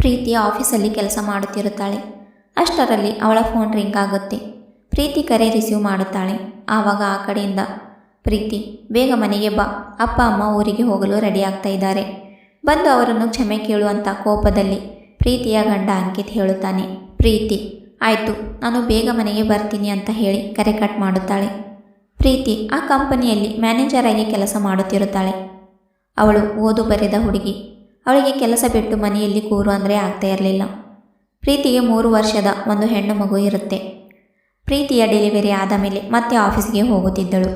ಪ್ರೀತಿ ಆಫೀಸಲ್ಲಿ ಕೆಲಸ ಮಾಡುತ್ತಿರುತ್ತಾಳೆ. ಅಷ್ಟರಲ್ಲಿ ಅವಳ ಫೋನ್ ರಿಂಗ್ ಆಗುತ್ತೆ. ಪ್ರೀತಿ ಕರೆ ರಿಸೀವ್ ಮಾಡುತ್ತಾಳೆ. ಆವಾಗ ಆ ಕಡೆಯಿಂದ, ಪ್ರೀತಿ, ಬೇಗ ಮನೆಗೆ ಬಾ. ಅಪ್ಪ, ಅಮ್ಮ ಊರಿಗೆ ಹೋಗಲು ರೆಡಿ ಆಗ್ತಾ ಇದ್ದಾರೆ. ಬಂದು ಅವರನ್ನು ಕ್ಷಮೆ ಕೇಳುವಂಥ ಕೋಪದಲ್ಲಿ ಪ್ರೀತಿಯ ಗಂಡ ಅಂಕಿತ್ ಹೇಳುತ್ತಾನೆ, ಪ್ರೀತಿ, ಆಯಿತು, ನಾನು ಬೇಗ ಮನೆಗೆ ಬರ್ತೀನಿ ಅಂತ ಹೇಳಿ ಕರೆ ಕಟ್ ಮಾಡುತ್ತಾಳೆ. ಪ್ರೀತಿ, ಆ ಕಂಪನಿಯಲ್ಲಿ ಮ್ಯಾನೇಜರ್ ಆಗಿ ಕೆಲಸ ಮಾಡುತ್ತಿರುತ್ತಾಳೆ. ಅವಳು ಓದು ಬರೆದ ಹುಡುಗಿ. ಅವಳಿಗೆ ಕೆಲಸ ಬಿಟ್ಟು ಮನೆಯಲ್ಲಿ ಕೂರು ಅಂದರೆ ಆಗ್ತಾ ಇರಲಿಲ್ಲ. ಪ್ರೀತಿಗೆ ಮೂರು ವರ್ಷದ ಒಂದು ಹೆಣ್ಣು ಮಗು ಇರುತ್ತೆ. ಪ್ರೀತಿಯ ಡೆಲಿವರಿ ಆದ ಮೇಲೆ ಮತ್ತೆ ಆಫೀಸ್ಗೆ ಹೋಗುತ್ತಿದ್ದಳು.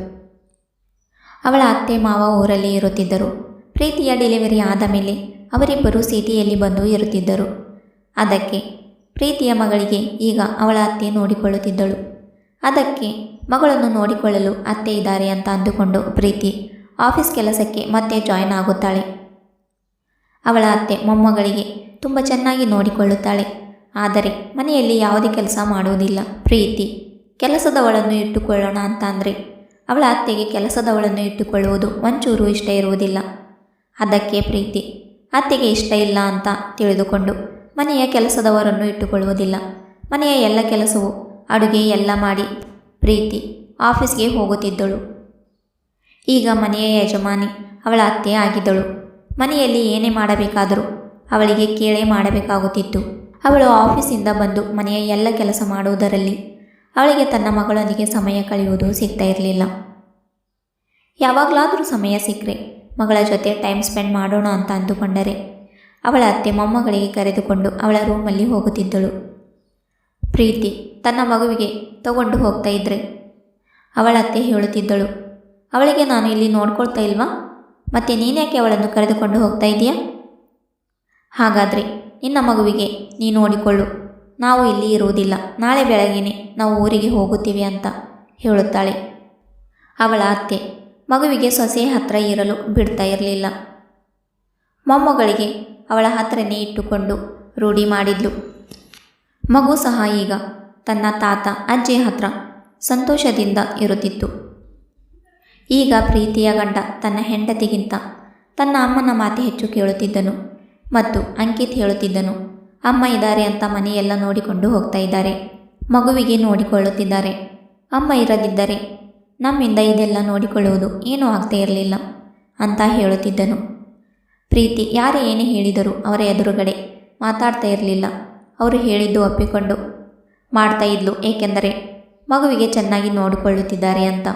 ಅವಳ ಅತ್ತೆ ಮಾವ ಊರಲ್ಲಿ ಇರುತ್ತಿದ್ದರು. ಪ್ರೀತಿಯ ಡೆಲಿವರಿ ಆದ ಮೇಲೆ ಅವರಿಬ್ಬರು ಸಿಟಿಯಲ್ಲಿ ಬಂದು ಇರುತ್ತಿದ್ದರು. ಅದಕ್ಕೆ ಪ್ರೀತಿಯ ಮಗಳಿಗೆ ಈಗ ಅವಳ ಅತ್ತೆ ನೋಡಿಕೊಳ್ಳುತ್ತಿದ್ದಳು. ಅದಕ್ಕೆ ಮಗಳನ್ನು ನೋಡಿಕೊಳ್ಳಲು ಅತ್ತೆ ಇದ್ದಾರೆ ಅಂತ ಅಂದುಕೊಂಡು ಪ್ರೀತಿ ಆಫೀಸ್ ಕೆಲಸಕ್ಕೆ ಮತ್ತೆ ಜಾಯಿನ್ ಆಗುತ್ತಾಳೆ. ಅವಳ ಅತ್ತೆ ಮೊಮ್ಮಗಳಿಗೆ ತುಂಬ ಚೆನ್ನಾಗಿ ನೋಡಿಕೊಳ್ಳುತ್ತಾಳೆ. ಆದರೆ ಮನೆಯಲ್ಲಿ ಯಾವುದೇ ಕೆಲಸ ಮಾಡುವುದಿಲ್ಲ. ಪ್ರೀತಿ, ಕೆಲಸದವಳನ್ನು ಇಟ್ಟುಕೊಳ್ಳೋಣ ಅಂತ ಅಂದರೆ ಅವಳ ಅತ್ತೆಗೆ ಕೆಲಸದವಳನ್ನು ಇಟ್ಟುಕೊಳ್ಳುವುದು ಒಂಚೂರು ಇಷ್ಟ ಇರುವುದಿಲ್ಲ. ಅದಕ್ಕೆ ಪ್ರೀತಿ, ಅತ್ತೆಗೆ ಇಷ್ಟ ಇಲ್ಲ ಅಂತ ತಿಳಿದುಕೊಂಡು ಮನೆಯ ಕೆಲಸದವರನ್ನು ಇಟ್ಟುಕೊಳ್ಳುವುದಿಲ್ಲ. ಮನೆಯ ಎಲ್ಲ ಕೆಲಸವು ಅಡುಗೆ ಎಲ್ಲ ಮಾಡಿ ಪ್ರೀತಿ ಆಫೀಸ್ಗೆ ಹೋಗುತ್ತಿದ್ದಳು. ಈಗ ಮನೆಯ ಯಜಮಾನಿ ಅವಳ ಅತ್ತೆ ಆಗಿದ್ದಳು. ಮನೆಯಲ್ಲಿ ಏನೇ ಮಾಡಬೇಕಾದರೂ ಅವಳಿಗೆ ಕೇಳೇ ಮಾಡಬೇಕಾಗುತ್ತಿತ್ತು. ಅವಳು ಆಫೀಸಿಂದ ಬಂದು ಮನೆಯ ಎಲ್ಲ ಕೆಲಸ ಮಾಡುವುದರಲ್ಲಿ ಅವಳಿಗೆ ತನ್ನ ಮಗಳೊಂದಿಗೆ ಸಮಯ ಕಳೆಯುವುದು ಸಿಗ್ತಾ ಇರಲಿಲ್ಲ. ಯಾವಾಗಲಾದರೂ ಸಮಯ ಸಿಕ್ಕರೆ ಮಗಳ ಜೊತೆ ಟೈಮ್ ಸ್ಪೆಂಡ್ ಮಾಡೋಣ ಅಂತ ಅಂದುಕೊಂಡರೆ ಅವಳ ಅತ್ತೆ ಮೊಮ್ಮಗಳಿಗೆ ಕರೆದುಕೊಂಡು ಅವಳ ರೂಮಲ್ಲಿ ಹೋಗುತ್ತಿದ್ದಳು. ಪ್ರೀತಿ ತನ್ನ ಮಗುವಿಗೆ ತಗೊಂಡು ಹೋಗ್ತಾ ಇದ್ರೆ ಅವಳ ಅತ್ತೆ ಹೇಳುತ್ತಿದ್ದಳು, ಅವಳಿಗೆ ನಾನು ಇಲ್ಲಿ ನೋಡ್ಕೊಳ್ತಾ ಇಲ್ವಾ? ಮತ್ತೆ ನೀನ್ಯಾಕೆ ಅವಳನ್ನು ಕರೆದುಕೊಂಡು ಹೋಗ್ತಾ ಇದೆಯಾ? ಹಾಗಾದರೆ ನಿನ್ನ ಮಗುವಿಗೆ ನೀ ನೋಡಿಕೊಳ್ಳು ನಾವು ಇಲ್ಲಿ ಇರುವುದಿಲ್ಲ. ನಾಳೆ ಬೆಳಗ್ಗೆನೆ ನಾವು ಊರಿಗೆ ಹೋಗುತ್ತೀವಿ ಅಂತ ಹೇಳುತ್ತಾಳೆ. ಅವಳ ಅತ್ತೆ ಮಗುವಿಗೆ ಸೊಸೆ ಹತ್ತಿರ ಇರಲು ಬಿಡ್ತಾ ಇರಲಿಲ್ಲ. ಮೊಮ್ಮಗಳಿಗೆ ಅವಳ ಹತ್ತಿರನೇ ಇಟ್ಟುಕೊಂಡು ರೂಢಿ ಮಾಡಿದ್ಲು. ಮಗು ಸಹ ಈಗ ತನ್ನ ತಾತ, ಅಜ್ಜಿ ಹತ್ರ ಸಂತೋಷದಿಂದ ಇರುತ್ತಿತ್ತು. ಈಗ ಪ್ರೀತಿಯ ಗಂಡ ತನ್ನ ಹೆಂಡತಿಗಿಂತ ತನ್ನ ಅಮ್ಮನ ಮಾತೆ ಹೆಚ್ಚು ಕೇಳುತ್ತಿದ್ದನು ಮತ್ತು ಅಂಕಿತ್ ಹೇಳುತ್ತಿದ್ದನು, ಅಮ್ಮ ಇದ್ದಾರೆ ಅಂತ ಮನೆಯೆಲ್ಲ ನೋಡಿಕೊಂಡು ಹೋಗ್ತಾ ಇದ್ದಾರೆ, ಮಗುವಿಗೆ ನೋಡಿಕೊಳ್ಳುತ್ತಿದ್ದಾರೆ, ಅಮ್ಮ ಇರದಿದ್ದರೆ ನಮ್ಮಿಂದ ಇದೆಲ್ಲ ನೋಡಿಕೊಳ್ಳುವುದು ಏನೂ ಆಗ್ತಾ ಇರಲಿಲ್ಲ ಅಂತ ಹೇಳುತ್ತಿದ್ದನು. ಪ್ರೀತಿ ಯಾರು ಏನೇ ಹೇಳಿದರೂ ಅವರ ಎದುರುಗಡೆ ಮಾತಾಡ್ತಾ ಇರಲಿಲ್ಲ, ಅವರು ಹೇಳಿದ್ದು ಒಪ್ಪಿಕೊಂಡು ಮಾಡ್ತಾ ಇದ್ಲು, ಏಕೆಂದರೆ ಮಗುವಿಗೆ ಚೆನ್ನಾಗಿ ನೋಡಿಕೊಳ್ಳುತ್ತಿದ್ದಾರೆ ಅಂತ.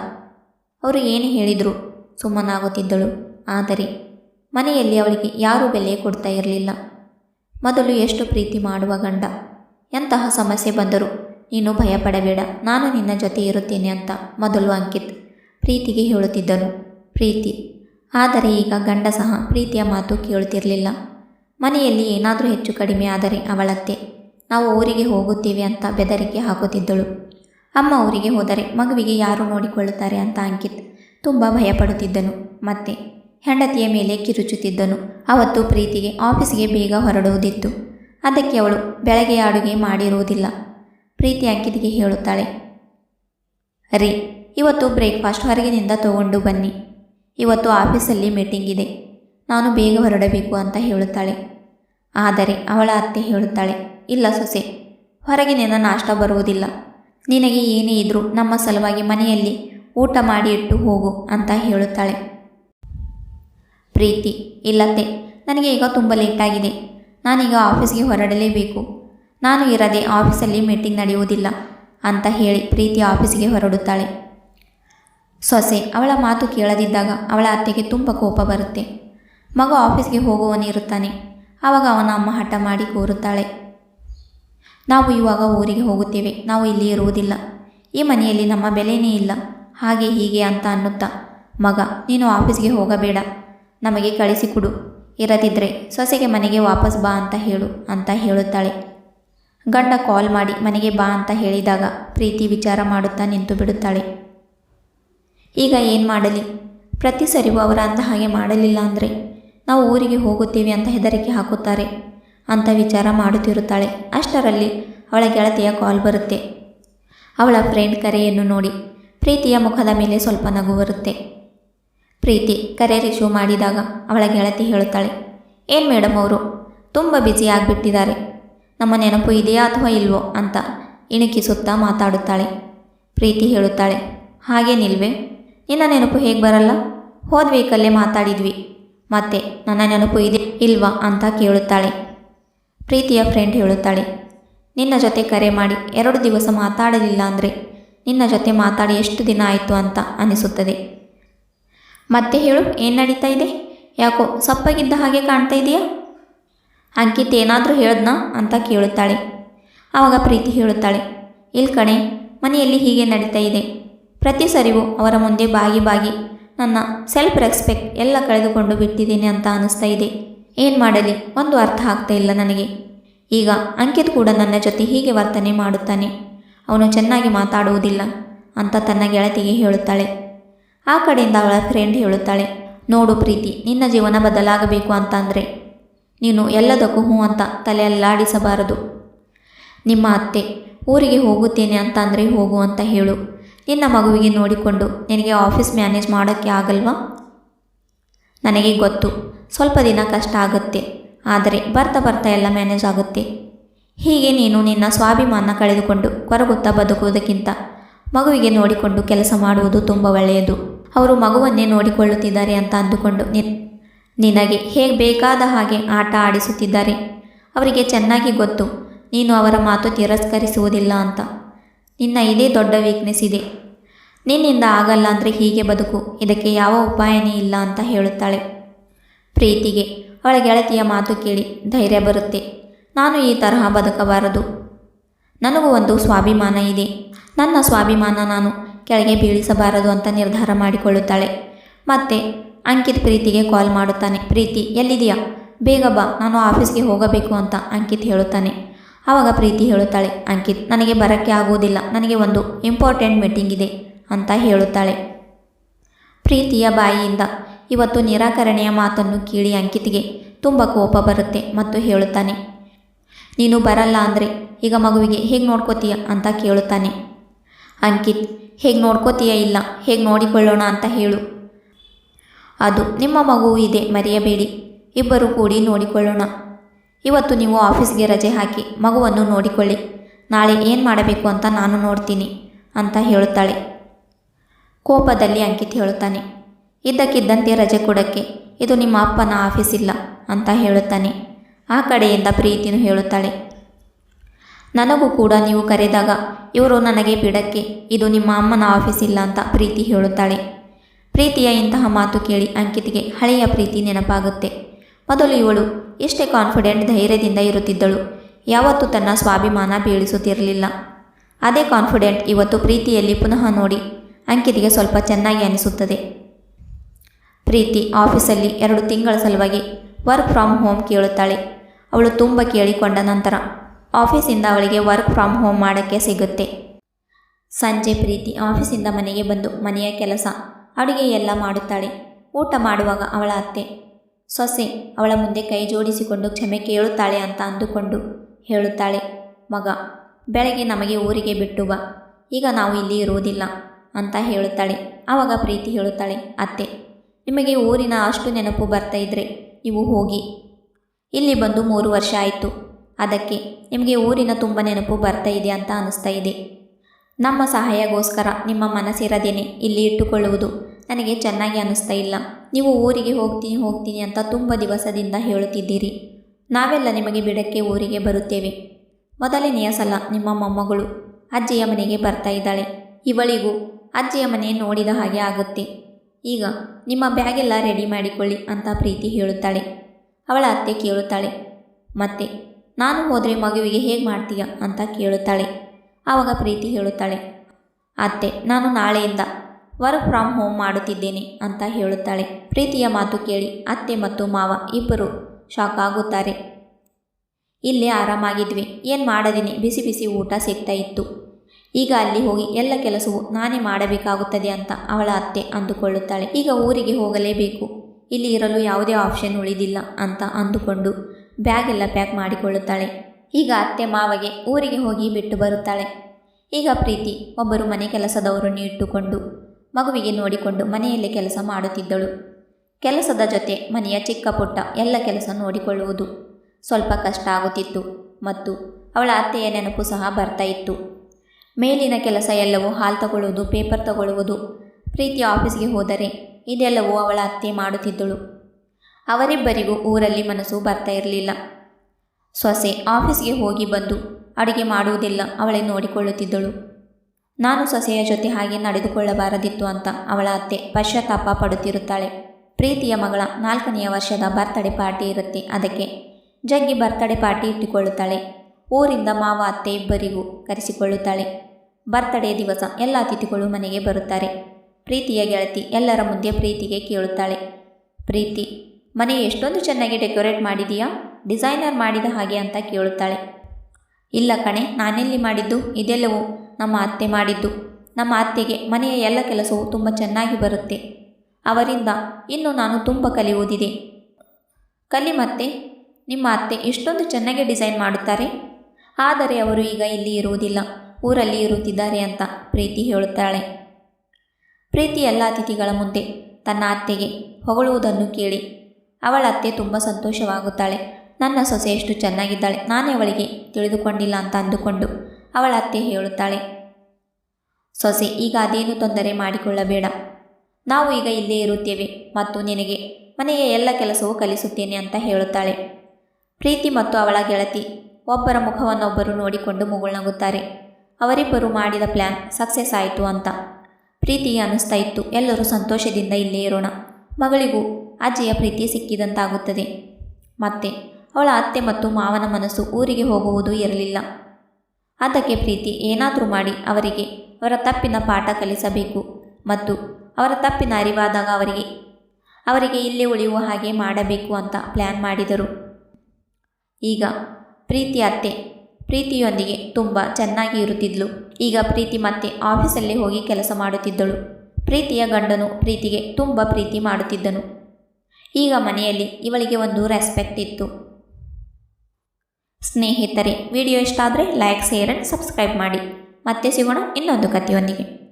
ಅವರು ಏನು ಹೇಳಿದರು ಸುಮ್ಮನಾಗುತ್ತಿದ್ದಳು. ಆದರೆ ಮನೆಯಲ್ಲಿ ಅವಳಿಗೆ ಯಾರೂ ಬೆಲೆ ಕೊಡ್ತಾ ಇರಲಿಲ್ಲ. ಮೊದಲು ಎಷ್ಟು ಪ್ರೀತಿ ಮಾಡುವ ಗಂಡ. ಎಂತಹ ಸಮಸ್ಯೆ ಬಂದರೂ, ನೀನು ಭಯಪಡಬೇಡ, ನಾನು ನಿನ್ನ ಜೊತೆ ಇರುತ್ತೇನೆ ಅಂತ ಮೊದಲು ಅಂಕಿತ್ ಪ್ರೀತಿಗೆ ಹೇಳುತ್ತಿದ್ದನು. ಪ್ರೀತಿ. ಆದರೆ ಈಗ ಗಂಡ ಸಹ ಪ್ರೀತಿಯ ಮಾತು ಕೇಳುತ್ತಿರಲಿಲ್ಲ. ಮನೆಯಲ್ಲಿ ಏನಾದರೂ ಹೆಚ್ಚು ಕಡಿಮೆ ಆದರೆ ಅವಳತ್ತೆ. ನಾವು ಊರಿಗೆ ಹೋಗುತ್ತೇವೆ ಅಂತ ಬೆದರಿಕೆ ಹಾಕುತ್ತಿದ್ದಳು. ಅಮ್ಮ ಊರಿಗೆ ಹೋದರೆ ಮಗುವಿಗೆ ಯಾರು ನೋಡಿಕೊಳ್ಳುತ್ತಾರೆ ಅಂತ ಅಂಕಿತ್ ತುಂಬ ಭಯಪಡುತ್ತಿದ್ದನು. ಮತ್ತೆ ಹೆಂಡತಿಯ ಮೇಲೆ ಕಿರುಚುತ್ತಿದ್ದನು. ಅವತ್ತು ಪ್ರೀತಿಗೆ ಆಫೀಸಿಗೆ ಬೇಗ ಹೊರಡುವುದಿತ್ತು. ಅದಕ್ಕೆ ಅವಳು ಬೆಳಗ್ಗೆ ಅಡುಗೆ ಮಾಡಿರುವುದಿಲ್ಲ. ಪ್ರೀತಿ ಅಂಕಿತ್ಗೆ ಹೇಳುತ್ತಾಳೆ, ರೀ, ಇವತ್ತು ಬ್ರೇಕ್ಫಾಸ್ಟ್ ಹೊರಗಿನಿಂದ ತಗೊಂಡು ಬನ್ನಿ. ಇವತ್ತು ಆಫೀಸಲ್ಲಿ ಮೀಟಿಂಗ್ ಇದೆ. ನಾನು ಬೇಗ ಹೊರಡಬೇಕು ಅಂತ ಹೇಳುತ್ತಾಳೆ. ಆದರೆ ಅವಳ ಅತ್ತೆ ಹೇಳುತ್ತಾಳೆ, ಇಲ್ಲ ಸೊಸೆ, ಹೊರಗಿನಿಂದ ನಾಷ್ಟ ಬರುವುದಿಲ್ಲ. ನಿನಗೆ ಏನೇ ಇದ್ರೂ ನಮ್ಮ ಸಲುವಾಗಿ ಮನೆಯಲ್ಲಿ ಊಟ ಮಾಡಿ ಇಟ್ಟು ಹೋಗು ಅಂತ ಹೇಳುತ್ತಾಳೆ. ಪ್ರೀತಿ, ಇಲ್ಲತ್ತೆ, ನನಗೆ ಈಗ ತುಂಬ ಲೇಟಾಗಿದೆ ನಾನೀಗ ಆಫೀಸ್ಗೆ ಹೊರಡಲೇಬೇಕು. ನಾನು ಇರದೆ ಆಫೀಸಲ್ಲಿ ಮೀಟಿಂಗ್ ನಡೆಯುವುದಿಲ್ಲ ಅಂತ ಹೇಳಿ ಪ್ರೀತಿ ಆಫೀಸಿಗೆ ಹೊರಡುತ್ತಾಳೆ. ಸೊಸೆ, ಅವಳ ಮಾತು ಕೇಳದಿದ್ದಾಗ ಅವಳ ಅತ್ತೆಗೆ ತುಂಬ ಕೋಪ ಬರುತ್ತೆ. ಮಗ ಆಫೀಸ್ಗೆ ಹೋಗುವನಿರುತ್ತಾನೆ ಆವಾಗ ಅವನ ಅಮ್ಮ ಹಠ ಮಾಡಿ ಕೂರುತ್ತಾಳೆ. ನಾವು ಇವಾಗ ಊರಿಗೆ ಹೋಗುತ್ತೇವೆ. ನಾವು ಇಲ್ಲಿ ಇರುವುದಿಲ್ಲ. ಈ ಮನೆಯಲ್ಲಿ ನಮ್ಮ ಬೆಲೆನೇ ಇಲ್ಲ. ಹಾಗೆ ಹೀಗೆ ಅಂತ ಅನ್ನುತ್ತಾ, ಮಗ, ನೀನು ಆಫೀಸ್ಗೆ ಹೋಗಬೇಡ. ನಮಗೆ ಕಳಿಸಿಕೊಡು ಇರದಿದ್ದರೆ ಸೊಸೆಗೆ ಮನೆಗೆ ವಾಪಸ್ ಬಾ ಅಂತ ಹೇಳು ಅಂತ ಹೇಳುತ್ತಾಳೆ. ಗಂಡ ಕಾಲ್ ಮಾಡಿ ಮನೆಗೆ ಬಾ ಅಂತ ಹೇಳಿದಾಗ ಪ್ರೀತಿ ವಿಚಾರ ಮಾಡುತ್ತಾ ನಿಂತು ಬಿಡುತ್ತಾಳೆ. ಈಗ ಏನು ಮಾಡಲಿ? ಪ್ರತಿ ಸರಿಯೂ ಅವರ ಅಂದ ಹಾಗೆ ಮಾಡಲಿಲ್ಲ ಅಂದರೆ ನಾವು ಊರಿಗೆ ಹೋಗುತ್ತೇವೆ ಅಂತ ಹೆದರಿಕೆ ಹಾಕುತ್ತಾರೆ. ಅಂತ ವಿಚಾರ ಮಾಡುತ್ತಿರುತ್ತಾಳೆ. ಅಷ್ಟರಲ್ಲಿ ಅವಳ ಗೆಳತಿಯ ಕಾಲ್ ಬರುತ್ತೆ. ಅವಳ ಫ್ರೆಂಡ್ ಕರೆಯನ್ನು ನೋಡಿ ಪ್ರೀತಿಯ ಮುಖದ ಮೇಲೆ ಸ್ವಲ್ಪ ನಗು ಬರುತ್ತೆ. ಪ್ರೀತಿ ಕರೆ ರಿಸೀವ್ ಮಾಡಿದಾಗ ಅವಳ ಗೆಳತಿ ಹೇಳುತ್ತಾಳೆ, ಏನು ಮೇಡಮ್ ಅವರು? ತುಂಬ ಬ್ಯುಸಿ ಆಗಿಬಿಟ್ಟಿದ್ದಾರೆ. ನಮ್ಮ ನೆನಪು ಇದೆಯಾ ಅಥವಾ ಇಲ್ವೋ? ಅಂತ ಇಣುಕಿಸುತ್ತಾ ಮಾತಾಡುತ್ತಾಳೆ. ಪ್ರೀತಿ ಹೇಳುತ್ತಾಳೆ ಹಾಗೇನಿಲ್ವೇ ನಿನ್ನ ನೆನಪು ಹೇಗೆ ಬರಲ್ಲ? ಹೋದ ವೀಕಲ್ಲೇ ಮಾತಾಡಿದ್ವಿ. ಮತ್ತೆ ನನ್ನ ನೆನಪು ಇದೆ ಇಲ್ವಾ? ಅಂತ ಕೇಳುತ್ತಾಳೆ. ಪ್ರೀತಿಯ ಫ್ರೆಂಡ್ ಹೇಳುತ್ತಾಳೆ, ನಿನ್ನ ಜೊತೆ ಕರೆ ಮಾಡಿ, ಎರಡು ದಿವಸ ಮಾತಾಡಲಿಲ್ಲ ಅಂದರೆ ನಿನ್ನ ಜೊತೆ ಮಾತಾಡಿ ಎಷ್ಟು ದಿನ ಆಯಿತು ಅಂತ ಅನಿಸುತ್ತದೆ. ಮತ್ತೆ ಹೇಳು, ಏನು ನಡೀತಾ ಇದೆ? ಯಾಕೋ ಸಪ್ಪಗಿದ್ದ ಹಾಗೆ ಕಾಣ್ತಾ ಇದೆಯಾ? ಅಂಕಿತ್ ಏನಾದರೂ ಹೇಳ್ದನಾ? ಅಂತ ಕೇಳುತ್ತಾಳೆ. ಆವಾಗ ಪ್ರೀತಿ ಹೇಳುತ್ತಾಳೆ ಇಲ್ಲಿ ಕಣೆ, ಮನೆಯಲ್ಲಿ ಹೀಗೆ ನಡೀತಾ ಇದೆ. ಪ್ರತಿ ಸರಿವೂ ಅವರ ಮುಂದೆ ಬಾಗಿ ಬಾಗಿ ನನ್ನ ಸೆಲ್ಫ್ ರೆಸ್ಪೆಕ್ಟ್ ಎಲ್ಲ ಕಳೆದುಕೊಂಡು ಬಿಟ್ಟಿದ್ದೇನೆ ಅಂತ ಅನ್ನಿಸ್ತಾ ಇದೆ. ಏನು ಮಾಡಲಿ? ಒಂದು ಅರ್ಥ ಆಗ್ತಾ ಇಲ್ಲ ನನಗೆ. ಈಗ ಅಂಕಿತ್ ಕೂಡ ನನ್ನ ಜೊತೆ ಹೀಗೆ ವರ್ತನೆ ಮಾಡುತ್ತಾನೆ. ಅವನು ಚೆನ್ನಾಗಿ ಮಾತಾಡುವುದಿಲ್ಲ ಅಂತ ತನ್ನ ಗೆಳತಿಗೆ ಹೇಳುತ್ತಾಳೆ. ಆ ಕಡೆಯಿಂದ ಅವಳ ಫ್ರೆಂಡ್ ಹೇಳುತ್ತಾಳೆ, ನೋಡು ಪ್ರೀತಿ, ನಿನ್ನ ಜೀವನ ಬದಲಾಗಬೇಕು ಅಂತಂದರೆ ನೀನು ಎಲ್ಲದಕ್ಕೂ ಹ್ಞೂ ಅಂತ ತಲೆ ಅಲ್ಲಾಡಿಸಬಾರದು ನಿಮ್ಮ ಅತ್ತೆ ಊರಿಗೆ ಹೋಗುತ್ತೇನೆ ಅಂತಂದರೆ ಹೋಗು ಅಂತ ಹೇಳು. ನಿನ್ನ ಮಗುವಿಗೆ ನೋಡಿಕೊಂಡು ನಿನಗೆ ಆಫೀಸ್ ಮ್ಯಾನೇಜ್ ಮಾಡೋಕ್ಕೆ ಆಗಲ್ವಾ? ನನಗೆ ಗೊತ್ತು. ಸ್ವಲ್ಪ ದಿನ ಕಷ್ಟ ಆಗುತ್ತೆ. ಆದರೆ ಬರ್ತಾ ಬರ್ತಾ ಎಲ್ಲ ಮ್ಯಾನೇಜ್ ಆಗುತ್ತೆ. ಹೀಗೆ ನೀನು ನಿನ್ನ ಸ್ವಾಭಿಮಾನ ಕಳೆದುಕೊಂಡು ಕೊರಗುತ್ತಾ ಬದುಕುವುದಕ್ಕಿಂತ ಮಗುವಿಗೆ ನೋಡಿಕೊಂಡು ಕೆಲಸ ಮಾಡುವುದು ತುಂಬ ಒಳ್ಳೆಯದು. ಅವರು ಮಗುವನ್ನೇ ನೋಡಿಕೊಳ್ಳುತ್ತಿದ್ದಾರೆ ಅಂತ ಅಂದುಕೊಂಡು ನಿನ್ ನಿನಗೆ ಹೇಗೆ ಬೇಕಾದ ಹಾಗೆ ಆಟ ಆಡಿಸುತ್ತಿದ್ದಾರೆ? ಅವರಿಗೆ ಚೆನ್ನಾಗಿ ಗೊತ್ತು. ನೀನು ಅವರ ಮಾತು ತಿರಸ್ಕರಿಸುವುದಿಲ್ಲ ಅಂತ. ನಿನ್ನ ಇದೇ ದೊಡ್ಡ ವೀಕ್ನೆಸ್ ಇದೆ. ನಿನ್ನಿಂದ ಆಗಲ್ಲ ಅಂದರೆ ಹೀಗೆ ಬದುಕು, ಇದಕ್ಕೆ ಯಾವ ಉಪಾಯನೇ ಇಲ್ಲ ಅಂತ ಹೇಳುತ್ತಾಳೆ. ಪ್ರೀತಿಗೆ, ಅವಳ ಗೆಳತಿಯ ಮಾತು ಕೇಳಿ ಧೈರ್ಯ ಬರುತ್ತೆ. ನಾನು ಈ ತರಹ ಬದುಕಬಾರದು. ನನಗೂ ಒಂದು ಸ್ವಾಭಿಮಾನ ಇದೆ. ನನ್ನ ಸ್ವಾಭಿಮಾನ ನಾನು ಕೆಳಗೆ ಬೀಳಿಸಬಾರದು ಅಂತ ನಿರ್ಧಾರ ಮಾಡಿಕೊಳ್ಳುತ್ತಾಳೆ. ಮತ್ತೆ ಅಂಕಿತ್ ಪ್ರೀತಿಗೆ ಕಾಲ್ ಮಾಡುತ್ತಾನೆ. ಪ್ರೀತಿ ಎಲ್ಲಿದೆಯಾ ಬೇಗ ಬಾ, ನಾನು ಆಫೀಸ್ಗೆ ಹೋಗಬೇಕು ಅಂತ ಅಂಕಿತ್ ಹೇಳುತ್ತಾನೆ. ಆವಾಗ ಪ್ರೀತಿ ಹೇಳುತ್ತಾಳೆ, ಅಂಕಿತ್, ನನಗೆ ಬರೋಕ್ಕೆ ಆಗುವುದಿಲ್ಲ. ನನಗೆ ಒಂದು ಇಂಪಾರ್ಟೆಂಟ್ ಮೀಟಿಂಗ್ ಇದೆ. ಅಂತ ಹೇಳುತ್ತಾಳೆ. ಪ್ರೀತಿಯ ಬಾಯಿಯಿಂದ ಇವತ್ತು ನಿರಾಕರಣೆಯ ಮಾತನ್ನು ಕೇಳಿ ಅಂಕಿತ್ಗೆ ತುಂಬ ಕೋಪ ಬರುತ್ತೆ ಮತ್ತು ಹೇಳುತ್ತಾನೆ, ನೀನು ಬರಲ್ಲ ಅಂದರೆ ಈಗ ಮಗುವಿಗೆ ಹೇಗೆ ನೋಡ್ಕೋತೀಯ? ಅಂತ ಕೇಳುತ್ತಾನೆ. ಅಂಕಿತ್, ಹೇಗೆ ನೋಡ್ಕೋತೀಯ ಇಲ್ಲ, ಹೇಗೆ ನೋಡಿಕೊಳ್ಳೋಣ ಅಂತ ಹೇಳು. ಅದು ನಿಮ್ಮ ಮಗು ಇದೆ, ಮರೆಯಬೇಡಿ. ಇಬ್ಬರು ಕೂಡಿ ನೋಡಿಕೊಳ್ಳೋಣ. ಇವತ್ತು ನೀವು ಆಫೀಸ್ಗೆ ರಜೆ ಹಾಕಿ ಮಗುವನ್ನು ನೋಡಿಕೊಳ್ಳಿ. ನಾಳೆ ಏನು ಮಾಡಬೇಕು ಅಂತ ನಾನು ನೋಡ್ತೀನಿ, ಅಂತ ಹೇಳುತ್ತಾಳೆ. ಕೋಪದಲ್ಲಿ ಅಂಕಿತ್ ಹೇಳುತ್ತಾನೆ. ಇದ್ದಕ್ಕಿದ್ದಂತೆ ರಜೆ ಕೊಡಕ್ಕೆ. ಇದು ನಿಮ್ಮ ಅಪ್ಪನ ಆಫೀಸ್ ಇಲ್ಲ ಅಂತ ಹೇಳುತ್ತಾನೆ. ಆ ಕಡೆಯಿಂದ ಪ್ರೀತಿನೂ ಹೇಳುತ್ತಾಳೆ. ನನಗೂ ಕೂಡ ನೀವು ಕರೆದಾಗ, ಇವರು ನನಗೆ ಬಿಡಕ್ಕೆ. ಇದು ನಿಮ್ಮ ಅಮ್ಮನ ಆಫೀಸ್ ಇಲ್ಲ ಅಂತ ಪ್ರೀತಿ ಹೇಳುತ್ತಾಳೆ. ಪ್ರೀತಿಯ ಇಂತಹ ಮಾತು ಕೇಳಿ ಅಂಕಿತ್ಗೆ ಹಳೆಯ ಪ್ರೀತಿ ನೆನಪಾಗುತ್ತೆ. ಮೊದಲು ಇವಳು ಎಷ್ಟೇ ಕಾನ್ಫಿಡೆಂಟ್ ಧೈರ್ಯದಿಂದ ಇರುತ್ತಿದ್ದಳು, ಯಾವತ್ತೂ ತನ್ನ ಸ್ವಾಭಿಮಾನ ಬೀಳಿಸುತ್ತಿರಲಿಲ್ಲ. ಅದೇ ಕಾನ್ಫಿಡೆಂಟ್ ಇವತ್ತು ಪ್ರೀತಿಯಲ್ಲಿ ಪುನಃ ನೋಡಿ ಅಂಕಿತಿಗೆ ಸ್ವಲ್ಪ ಚೆನ್ನಾಗಿ ಅನಿಸುತ್ತದೆ. ಪ್ರೀತಿ ಆಫೀಸಲ್ಲಿ ಎರಡು ತಿಂಗಳ ಸಲುವಾಗಿ ವರ್ಕ್ ಫ್ರಮ್ ಹೋಮ್ ಕೇಳುತ್ತಾಳೆ. ಅವಳು ತುಂಬ ಕೇಳಿಕೊಂಡ ನಂತರ ಆಫೀಸಿಂದ ಅವಳಿಗೆ ವರ್ಕ್ ಫ್ರಮ್ ಹೋಮ್ ಮಾಡೋಕ್ಕೆ ಸಿಗುತ್ತೆ. ಸಂಜೆ ಪ್ರೀತಿ ಆಫೀಸಿಂದ ಮನೆಗೆ ಬಂದು ಮನೆಯ ಕೆಲಸ, ಅಡುಗೆ ಎಲ್ಲ ಮಾಡುತ್ತಾಳೆ. ಊಟ ಮಾಡುವಾಗ ಅವಳ ಅತ್ತೆ, ಸೊಸೆ ಅವಳ ಮುಂದೆ ಕೈ ಜೋಡಿಸಿಕೊಂಡು ಕ್ಷಮೆ ಕೇಳುತ್ತಾಳೆ ಅಂತ ಅಂದುಕೊಂಡು ಹೇಳುತ್ತಾಳೆ, ಮಗ, ಬೆಳಗ್ಗೆ ನಮಗೆ ಊರಿಗೆ ಬಿಟ್ಟು ಬಾ. ಈಗ ನಾವು ಇಲ್ಲಿ ಇರುವುದಿಲ್ಲ. ಅಂತ ಹೇಳುತ್ತಾಳೆ. ಆವಾಗ ಪ್ರೀತಿ ಹೇಳುತ್ತಾಳೆ, ಅತ್ತೆ, ನಿಮಗೆ ಊರಿನ ಅಷ್ಟು ನೆನಪು ಬರ್ತಾ ಇದ್ರೆ ನೀವು ಹೋಗಿ. ಇಲ್ಲಿ ಬಂದು ಮೂರು ವರ್ಷ ಆಯಿತು. ಅದಕ್ಕೆ ನಿಮಗೆ ಊರಿನ ತುಂಬ ನೆನಪು ಬರ್ತಾ ಇದೆ ಅಂತ ಅನಿಸ್ತಾ ಇದೆ. ನಮ್ಮ ಸಹಾಯಗೋಸ್ಕರ ನಿಮ್ಮ ಮನಸ್ಸಿರದೇನೆ ಇಲ್ಲಿ ಇಟ್ಟುಕೊಳ್ಳುವುದು ನನಗೆ ಚೆನ್ನಾಗಿ ಅನ್ನಿಸ್ತಾ ಇಲ್ಲ. ನೀವು ಊರಿಗೆ ಹೋಗ್ತೀನಿ ಹೋಗ್ತೀನಿ ಅಂತ ತುಂಬ ದಿವಸದಿಂದ ಹೇಳುತ್ತಿದ್ದೀರಿ. ನಾವೆಲ್ಲ ನಿಮಗೆ ಬಿಡಕ್ಕೆ ಊರಿಗೆ ಬರುತ್ತೇವೆ. ಮೊದಲನೆಯ ಸಲ ನಿಮ್ಮ ಮೊಮ್ಮಗಳು ಅಜ್ಜಿಯ ಮನೆಗೆ ಬರ್ತಾ ಇದ್ದಾಳೆ. ಇವಳಿಗೂ ಅಜ್ಜಿಯ ಮನೆ ನೋಡಿದ ಹಾಗೆ ಆಗುತ್ತೆ. ಈಗ ನಿಮ್ಮ ಬ್ಯಾಗೆಲ್ಲ ರೆಡಿ ಮಾಡಿಕೊಳ್ಳಿ ಅಂತ ಪ್ರೀತಿ ಹೇಳುತ್ತಾಳೆ. ಅವಳ ಅತ್ತೆ ಕೇಳುತ್ತಾಳೆ, ಮತ್ತೆ ನಾನು ಹೋದರೆ ಮಗುವಿಗೆ ಹೇಗೆ ಮಾಡ್ತೀಯ? ಅಂತ ಕೇಳುತ್ತಾಳೆ. ಆವಾಗ ಪ್ರೀತಿ ಹೇಳುತ್ತಾಳೆ, ಅತ್ತೆ, ನಾನು ನಾಳೆಯಿಂದ ವರ್ಕ್ ಫ್ರಮ್ ಹೋಮ್ ಮಾಡುತ್ತಿದ್ದೇನೆ ಅಂತ ಹೇಳುತ್ತಾಳೆ. ಪ್ರೀತಿಯ ಮಾತು ಕೇಳಿ ಅತ್ತೆ ಮತ್ತು ಮಾವ ಇಬ್ಬರು ಶಾಕ್ ಆಗುತ್ತಾರೆ ಇಲ್ಲೇ ಆರಾಮಾಗಿದ್ವಿ. ಏನು ಮಾಡದಿನಿ? ಬಿಸಿ ಬಿಸಿ ಊಟ ಸಿಗ್ತಾ ಇತ್ತು. ಈಗ ಅಲ್ಲಿ ಹೋಗಿ ಎಲ್ಲ ಕೆಲಸವು ನಾನೇ ಮಾಡಬೇಕಾಗುತ್ತದೆ ಅಂತ ಅವಳ ಅತ್ತೆ ಅಂದುಕೊಳ್ಳುತ್ತಾಳೆ. ಈಗ ಊರಿಗೆ ಹೋಗಲೇಬೇಕು. ಇಲ್ಲಿ ಇರಲು ಯಾವುದೇ ಆಪ್ಷನ್ ಉಳಿದಿಲ್ಲ ಅಂತ ಅಂದುಕೊಂಡು ಬ್ಯಾಗ್ ಎಲ್ಲ ಪ್ಯಾಕ್ ಮಾಡಿಕೊಳ್ಳುತ್ತಾಳೆ. ಈಗ ಅತ್ತೆ ಮಾವಗೆ ಊರಿಗೆ ಹೋಗಿ ಬಿಟ್ಟು ಬರುತ್ತಾಳೆ. ಈಗ ಪ್ರೀತಿ ಒಬ್ಬರು ಮನೆ ಕೆಲಸದವರನ್ನು ಇಟ್ಟುಕೊಂಡು ಮಗುವಿಗೆ ನೋಡಿಕೊಂಡು ಮನೆಯಲ್ಲಿ ಕೆಲಸ ಮಾಡುತ್ತಿದ್ದಳು. ಕೆಲಸದ ಜೊತೆ ಮನೆಯ ಚಿಕ್ಕ ಪುಟ್ಟ ಎಲ್ಲ ಕೆಲಸ ನೋಡಿಕೊಳ್ಳುವುದು ಸ್ವಲ್ಪ ಕಷ್ಟ ಆಗುತ್ತಿತ್ತು ಮತ್ತು ಅವಳ ಅತ್ತೆಯ ನೆನಪು ಸಹ ಬರ್ತಾ ಇತ್ತು. ಮೇಲಿನ ಕೆಲಸ ಎಲ್ಲವೂ ಹಾಲು ತಗೊಳ್ಳುವುದು, ಪೇಪರ್ ತಗೊಳ್ಳುವುದು. ಪ್ರೀತಿ ಆಫೀಸ್ಗೆ ಹೋದರೆ ಇದೆಲ್ಲವೂ ಅವಳ ಅತ್ತೆ ಮಾಡುತ್ತಿದ್ದಳು. ಅವರಿಬ್ಬರಿಗೂ ಊರಲ್ಲಿ ಮನಸ್ಸು ಬರ್ತಾ ಇರಲಿಲ್ಲ. ಸೊಸೆ ಆಫೀಸ್ಗೆ ಹೋಗಿ ಬಂದು ಅಡುಗೆ ಮಾಡುವುದಿಲ್ಲ ಅವಳೇ ನೋಡಿಕೊಳ್ಳುತ್ತಿದ್ದಳು. ನಾನು ಸೊಸೆಯ ಜೊತೆ ಹಾಗೆ ನಡೆದುಕೊಳ್ಳಬಾರದಿತ್ತು ಅಂತ ಅವಳ ಅತ್ತೆ ಪಶ್ಚಾತ್ತಾಪ ಪಡುತ್ತಿರುತ್ತಾಳೆ. ಪ್ರೀತಿಯ ಮಗಳ ನಾಲ್ಕನೆಯ ವರ್ಷದ ಬರ್ತಡೇ ಪಾರ್ಟಿ ಇರುತ್ತೆ, ಅದಕ್ಕೆ ಜಗ್ಗಿ ಬರ್ತಡೇ ಪಾರ್ಟಿ ಇಟ್ಟುಕೊಳ್ಳುತ್ತಾಳೆ. ಊರಿಂದ ಮಾವ, ಅತ್ತೆ ಇಬ್ಬರಿಗೂ ಕರೆಸಿಕೊಳ್ಳುತ್ತಾಳೆ. ಬರ್ತಡೇ ದಿವಸ ಎಲ್ಲ ಅತಿಥಿಗಳು ಮನೆಗೆ ಬರುತ್ತಾರೆ. ಪ್ರೀತಿಯ ಗೆಳತಿ ಎಲ್ಲರ ಮುಂದೆ ಪ್ರೀತಿಗೆ ಕೇಳುತ್ತಾಳೆ. ಪ್ರೀತಿ, ಮನೆ ಎಷ್ಟೊಂದು ಚೆನ್ನಾಗಿ ಡೆಕೋರೇಟ್ ಮಾಡಿದೀಯಾ? ಡಿಸೈನರ್ ಮಾಡಿದ ಹಾಗೆ ಅಂತ ಕೇಳುತ್ತಾಳೆ. ಇಲ್ಲ ಕಣೆ, ನಾನೆಲ್ಲಿ ಮಾಡಿದ್ದು? ಇದೆಲ್ಲವೂ ನಮ್ಮ ಅತ್ತೆ ಮಾಡಿದ್ದು. ನಮ್ಮ ಅತ್ತೆಗೆ ಮನೆಯ ಎಲ್ಲ ಕೆಲಸವೂ ತುಂಬ ಚೆನ್ನಾಗಿ ಬರುತ್ತೆ. ಅವರಿಂದ ಇನ್ನು ನಾನು ತುಂಬ ಕಲಿಯುವುದಿದೆ ಕಲಿ ಮತ್ತೆ? ನಿಮ್ಮ ಅತ್ತೆ ಇಷ್ಟೊಂದು ಚೆನ್ನಾಗಿ ಡಿಸೈನ್ ಮಾಡುತ್ತಾರೆ. ಆದರೆ ಅವರು ಈಗ ಇಲ್ಲಿ ಇರುವುದಿಲ್ಲ. ಊರಲ್ಲಿ ಇರುತ್ತಿದ್ದಾರೆ ಅಂತ ಪ್ರೀತಿ ಹೇಳುತ್ತಾಳೆ. ಪ್ರೀತಿ ಎಲ್ಲ ಅತಿಥಿಗಳ ಮುಂದೆ ತನ್ನ ಅತ್ತೆಗೆ ಹೊಗಳುವುದನ್ನು ಕೇಳಿ ಅವಳ ಅತ್ತೆ ತುಂಬ ಸಂತೋಷವಾಗುತ್ತಾಳೆ. ನನ್ನ ಸೊಸೆ ಎಷ್ಟು ಚೆನ್ನಾಗಿದ್ದಾಳೆ, ನಾನೇ ಅವಳಿಗೆ ತಿಳಿದುಕೊಂಡಿಲ್ಲ ಅಂತ ಅಂದುಕೊಂಡು ಅವಳ ಅತ್ತೆ ಹೇಳುತ್ತಾಳೆ. ಸೊಸೆ, ಈಗ ಅದೇನು ತೊಂದರೆ ಮಾಡಿಕೊಳ್ಳಬೇಡ. ನಾವು ಈಗ ಇಲ್ಲೇ ಇರುತ್ತೇವೆ ಮತ್ತು ನಿನಗೆ ಮನೆಯ ಎಲ್ಲ ಕೆಲಸವೂ ಕಲಿಸುತ್ತೇನೆ ಅಂತ ಹೇಳುತ್ತಾಳೆ. ಪ್ರೀತಿ ಮತ್ತು ಅವಳ ಗೆಳತಿ ಒಬ್ಬರ ಮುಖವನ್ನೊಬ್ಬರು ನೋಡಿಕೊಂಡು ಮುಗುಳ್ನಗುತ್ತಾರೆ. ಅವರಿಬ್ಬರು ಮಾಡಿದ ಪ್ಲ್ಯಾನ್ ಸಕ್ಸಸ್ ಆಯಿತು ಅಂತ. ಪ್ರೀತಿ ಅನ್ನಿಸ್ತಾ ಇತ್ತು. ಎಲ್ಲರೂ ಸಂತೋಷದಿಂದ ಇಲ್ಲೇ ಇರೋಣ. ಮಗಳಿಗೂ ಅಜ್ಜಿಯ ಪ್ರೀತಿ ಸಿಕ್ಕಿದಂತಾಗುತ್ತದೆ. ಮತ್ತೆ ಅವಳ ಅತ್ತೆ ಮತ್ತು ಮಾವನ ಮನಸ್ಸು ಊರಿಗೆ ಹೋಗುವುದು ಇರಲಿಲ್ಲ. ಅದಕ್ಕೆ ಪ್ರೀತಿ ಏನಾದರೂ ಮಾಡಿ ಅವರಿಗೆ ಅವರ ತಪ್ಪಿನ ಪಾಠ ಕಲಿಸಬೇಕು ಮತ್ತು ಅವರ ತಪ್ಪಿನ ಅರಿವಾದಾಗ ಅವರಿಗೆ ಅವರಿಗೆ ಇಲ್ಲಿ ಉಳಿಯುವ ಹಾಗೆ ಮಾಡಬೇಕು ಅಂತ ಪ್ಲ್ಯಾನ್ ಮಾಡಿದರು. ಈಗ ಪ್ರೀತಿ ಅತ್ತೆ ಪ್ರೀತಿಯೊಂದಿಗೆ ತುಂಬ ಚೆನ್ನಾಗಿ ಇರುತ್ತಿದ್ಲು. ಈಗ ಪ್ರೀತಿ ಮತ್ತೆ ಆಫೀಸಲ್ಲಿ ಹೋಗಿ ಕೆಲಸ ಮಾಡುತ್ತಿದ್ದಳು. ಪ್ರೀತಿಯ ಗಂಡನು ಪ್ರೀತಿಗೆ ತುಂಬ ಪ್ರೀತಿ ಮಾಡುತ್ತಿದ್ದನು. ಈಗ ಮನೆಯಲ್ಲಿ ಇವಳಿಗೆ ಒಂದು ರೆಸ್ಪೆಕ್ಟ್ ಇತ್ತು. ಸ್ನೇಹಿತರೆ ವಿಡಿಯೋ ಇಷ್ಟ ಆದರೆ ಲೈಕ್ ಶೇರ್ ಆ್ಯಂಡ್ ಸಬ್ಸ್ಕ್ರೈಬ್ ಮಾಡಿ. ಮತ್ತೆ ಸಿಗೋಣ ಇನ್ನೊಂದು ಕಥೆಯೊಂದಿಗೆ.